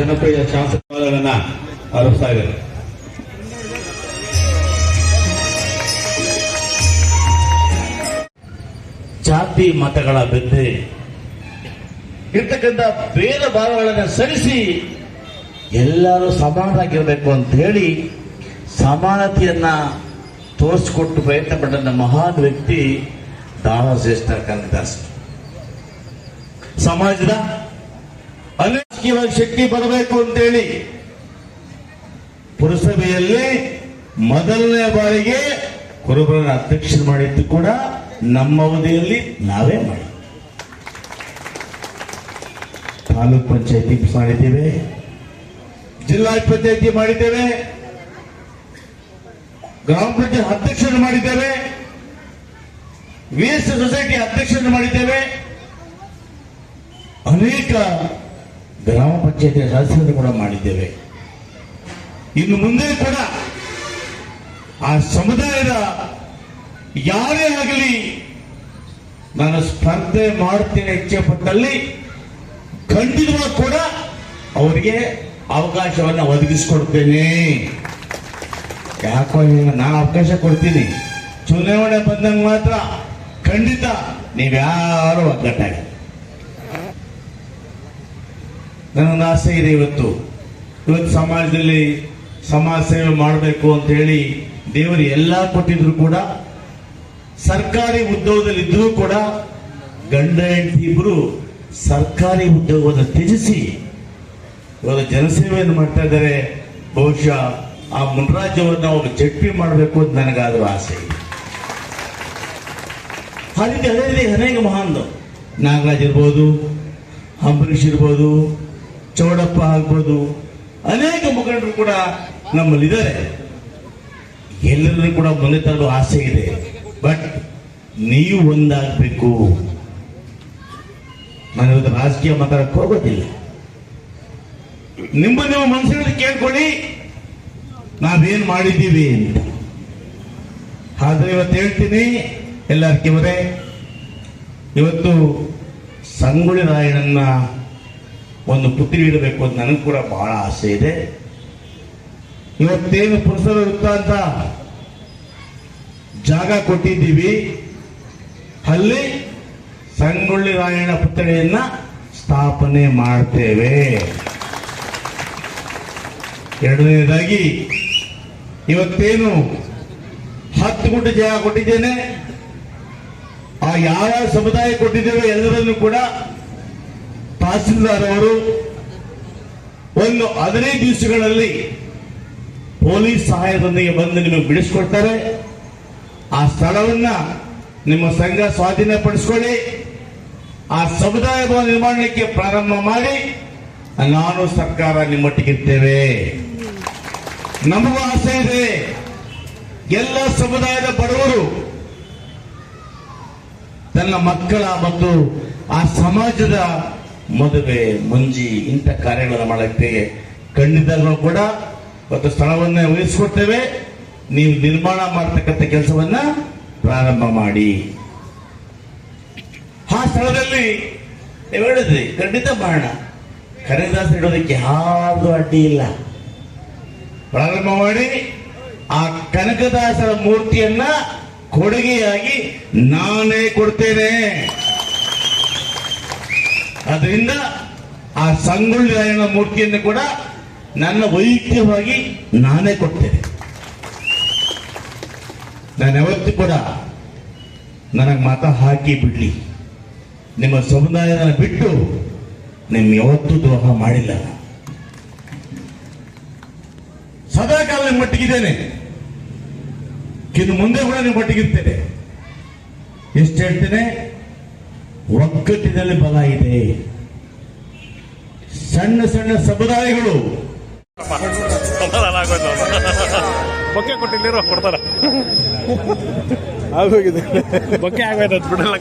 ಜನಪ್ರಿಯ ಶಾಸಕರನ್ನ ಆರೋಪಿಸ್ತಾ ಇದ್ದಾರೆ. ಜಾತಿ ಮತಗಳ ಬೆಂದೆ ಇರ್ತಕ್ಕಂಥ ಬೇರೆ ಭಾವಗಳನ್ನು ಸರಿಸಿ ಎಲ್ಲರೂ ಸಮಾನರಾಗಿರಬೇಕು ಅಂತ ಹೇಳಿ ಸಮಾನತೆಯನ್ನ ತೋರಿಸಿಕೊಟ್ಟು ಪ್ರಯತ್ನ ಪಟ್ಟಂತ ಮಹಾನ್ ವ್ಯಕ್ತಿ ದಾರಾ ಶ್ರೇಷ್ಠ ಕನಕದಾಸ್. ಸಮಾಜದ ಅನೇಕವಾಗಿ ಶಕ್ತಿ ಬರಬೇಕು ಅಂತೇಳಿ ಪುರಸಭೆಯಲ್ಲಿ ಮೊದಲನೇ ಬಾರಿಗೆ ಕುರುಬರನ್ನ ಅಧ್ಯಕ್ಷರು ಮಾಡಿದ್ದು ಕೂಡ ನಮ್ಮ ಅವಧಿಯಲ್ಲಿ ನಾವೇ ಮಾಡಿ. ತಾಲೂಕ್ ಪಂಚಾಯತಿ ಮಾಡಿದ್ದೇವೆ. ಜಿಲ್ಲಾ ಪಂಚಾಯತಿ ಮಾಡಿದ್ದೇವೆ. ಗ್ರಾಮ ಪಂಚಾಯತ್ ಅಧ್ಯಕ್ಷರು ಮಾಡಿದ್ದೇವೆ. ವಿಎಸ್ ಸೊಸೈಟಿ ಅಧ್ಯಕ್ಷರು ಮಾಡಿದ್ದೇವೆ. ಅನೇಕ ಗ್ರಾಮ ಪಂಚಾಯತಿ ಸದಸ್ಯರನ್ನು ಕೂಡ ಮಾಡಿದ್ದೇವೆ. ಇನ್ನು ಮುಂದೆ ಕೂಡ ಆ ಸಮುದಾಯದ ಯಾರೇ ಆಗಲಿ ನಾನು ಸ್ಪರ್ಧೆ ಮಾಡುತ್ತೇನೆ ಇಚ್ಛೆ ಪಟ್ಟಲ್ಲಿ ಖಂಡಿತವಾಗಿ ಕೂಡ ಅವರಿಗೆ ಅವಕಾಶವನ್ನು ಒದಗಿಸಿಕೊಡ್ತೇನೆ. ಯಾಕೋ ನಾನು ಅವಕಾಶ ಕೊಡ್ತೀನಿ. ಚುನಾವಣೆ ಬಂದಂಗೆ ಮಾತ್ರ ಖಂಡಿತ ನೀವ್ಯಾರು ಒಗ್ಗಟ್ಟಾಗಿ. ನನಗೊಂದು ಆಸೆ ಇದೆ ಇವತ್ತು. ಇವತ್ತು ಸಮಾಜದಲ್ಲಿ ಸಮಾಜ ಸೇವೆ ಮಾಡಬೇಕು ಅಂತ ಹೇಳಿ ದೇವರು ಎಲ್ಲ ಕೊಟ್ಟಿದ್ರು ಕೂಡ, ಸರ್ಕಾರಿ ಉದ್ಯೋಗದಲ್ಲಿ ಇದ್ರೂ ಕೂಡ ಗಂಡ, ಹೆಂಡತಿ ಇಬ್ಬರು ಸರ್ಕಾರಿ ಉದ್ಯೋಗವನ್ನು ತ್ಯಜಿಸಿ ಇವಾಗ ಜನಸೇವೆಯನ್ನು ಮಾಡ್ತಾ ಇದ್ದಾರೆ. ಬಹುಶಃ ಆ ಮುನ್ರಾಜ್ಯವನ್ನು ಅವರು ಜಟ್ಟಿ ಮಾಡಬೇಕು ಅಂತ ನನಗಾದರೂ ಆಸೆ ಇದೆ. ಅದೇ ರೀತಿ ಅನೇಕ ಮಹಾನ್ ನಾಗರಾಜ್ ಇರ್ಬೋದು, ಅಂಬರೀಷ್ ಇರ್ಬೋದು ಚೌಡಪ್ಪ ಆಗ್ಬೋದು, ಅನೇಕ ಮುಖಂಡರು ಕೂಡ ನಮ್ಮಲ್ಲಿದ್ದಾರೆ. ಎಲ್ಲರನ್ನೂ ಕೂಡ ಮುಂದೆ ತರಲು ಆಸೆ ಇದೆ. ಬಟ್ ನೀವು ಒಂದಾಗಬೇಕು. ನಾನು ರಾಜಕೀಯ ಮಾತಾಡಕ್ಕೆ ಹೋಗೋದಿಲ್ಲ. ನಿಮ್ಮ ನಿಮ್ಮ ಮನಸ್ಸಿನಲ್ಲಿ ಕೇಳ್ಕೊಳ್ಳಿ. ನಾವೇನ್ ಮಾಡಿದ್ದೀವಿ ಅಂತ. ಆದ್ರೆ ಇವತ್ತು ಹೇಳ್ತೀನಿ ಎಲ್ಲರಿಗಿವರೇ ಇವತ್ತು ಸಂಗೊಳ್ಳಿ ರಾಯಣ್ಣನ ಒಂದು ಪುತ್ರಿ ಇಡಬೇಕು ಅಂತ ನನಗೆ ಕೂಡ ಬಹಳ ಆಸೆ ಇದೆ. ಇವತ್ತೇನು ಪುರುಷರ ವೃತ್ತ ಅಂತ ಜಾಗ ಕೊಟ್ಟಿದ್ದೀವಿ. ಅಲ್ಲಿ ಸಂಗೊಳ್ಳಿ ರಾಯಣ್ಣ ಪುತ್ಥಳಿಯನ್ನ ಸ್ಥಾಪನೆ ಮಾಡ್ತೇವೆ. ಎರಡನೇದಾಗಿ, ಇವತ್ತೇನು ಹತ್ತು ಗುಂಟೆ ಜಾಗ ಕೊಟ್ಟಿದ್ದೇನೆ. ಆ ಯಾವ ಸಮುದಾಯ ಕೊಟ್ಟಿದ್ದೇವೆ ಎಲ್ಲರನ್ನು ಕೂಡ ತಹಸೀಲ್ದಾರ್ ಅವರು ಒಂದು ಹದಿನೈದು ದಿವಸಗಳಲ್ಲಿ ಪೊಲೀಸ್ ಸಹಾಯದೊಂದಿಗೆ ಬಂದು ನಿಮಗೆ ಬಿಡಿಸ್ಕೊಡ್ತಾರೆ. ಆ ಸ್ಥಳವನ್ನ ನಿಮ್ಮ ಸಂಘ ಸ್ವಾಧೀನಪಡಿಸ್ಕೊಳ್ಳಿ. ಆ ಸಮುದಾಯ ನಿರ್ಮಾಣಕ್ಕೆ ಪ್ರಾರಂಭ ಮಾಡಿ ನಾನು ಸರ್ಕಾರ ನಿಮ್ಮೊಟ್ಟಿಗಿರ್ತೇವೆ. ನಮಗೂ ಆಸೆ ಇದೆ. ಎಲ್ಲ ಸಮುದಾಯದ ಬಡವರು ತನ್ನ ಮಕ್ಕಳ ಮತ್ತು ಆ ಸಮಾಜದ ಮದುವೆ, ಮುಂಜಿ, ಇಂಥ ಕಾರ್ಯಗಳನ್ನು ಮಾಡಕ್ಕೆ ಖಂಡಿತಗಳು ಕೂಡ ಒಂದು ಸ್ಥಳವನ್ನ ವಹಿಸ್ಕೊಡ್ತೇವೆ ನೀವು ನಿರ್ಮಾಣ ಮಾಡತಕ್ಕಂಥ ಕೆಲಸವನ್ನ ಪ್ರಾರಂಭ ಮಾಡಿ. ಆ ಸ್ಥಳದಲ್ಲಿ ನೀವು ಹೇಳಿದ್ರಿ, ಖಂಡಿತ ಮಾಡೋಣ. ಕನಕದಾಸ ಇಡೋದಕ್ಕೆ ಯಾವುದು ಅಡ್ಡಿ ಇಲ್ಲ. ಪ್ರಾರಂಭ ಮಾಡಿ, ಆ ಕನಕದಾಸರ ಮೂರ್ತಿಯನ್ನ ಕೊಡುಗೆಯಾಗಿ ನಾನೇ ಕೊಡ್ತೇನೆ. ಅದರಿಂದ ಆ ಸಂಗೊಳ್ಳಿ ರಾಯಣ್ಣ ಮೂರ್ತಿಯನ್ನು ಕೂಡ ನನ್ನ ವೈಯಕ್ತಿಕವಾಗಿ ನಾನೇ ಕೊಡ್ತೇನೆ. ನಾನು ಯಾವತ್ತೂ ಕೂಡ ನನಗೆ ಮತ ಹಾಕಿ ಬಿಡ್ಲಿ. ನಿಮ್ಮ ಸಮುದಾಯನ ಬಿಟ್ಟು ನಿಮ್ಗೆ ಯಾವತ್ತೂ ದ್ರೋಹ ಮಾಡಿಲ್ಲ. ಸದಾ ಕಾಲ ನಿಮ್ಮ ಮಟ್ಟಿಗಿದ್ದೇನೆ. ಇನ್ನು ಮುಂದೆ ಕೂಡ ನಿಮ್ಮ ಮಟ್ಟಿಗಿರ್ತೇನೆ ಎಷ್ಟು ಹೇಳ್ತೇನೆ? ಒಗ್ಗಟ್ಟಿನಲ್ಲಿ ಬಲ ಇದೆ. ಸಣ್ಣ ಸಣ್ಣ ಸಮುದಾಯಗಳು. ಬೊಕ್ಕೆ ಕೊಟ್ಟಿಲ್ಲಿರೋ ಕೊಡ್ತಾರ. ಆಗೋಗಿದೆ. ಬೊಕ್ಕೆ ಆಗೋಯ್ತು ಬಿಡಲ್ಲ.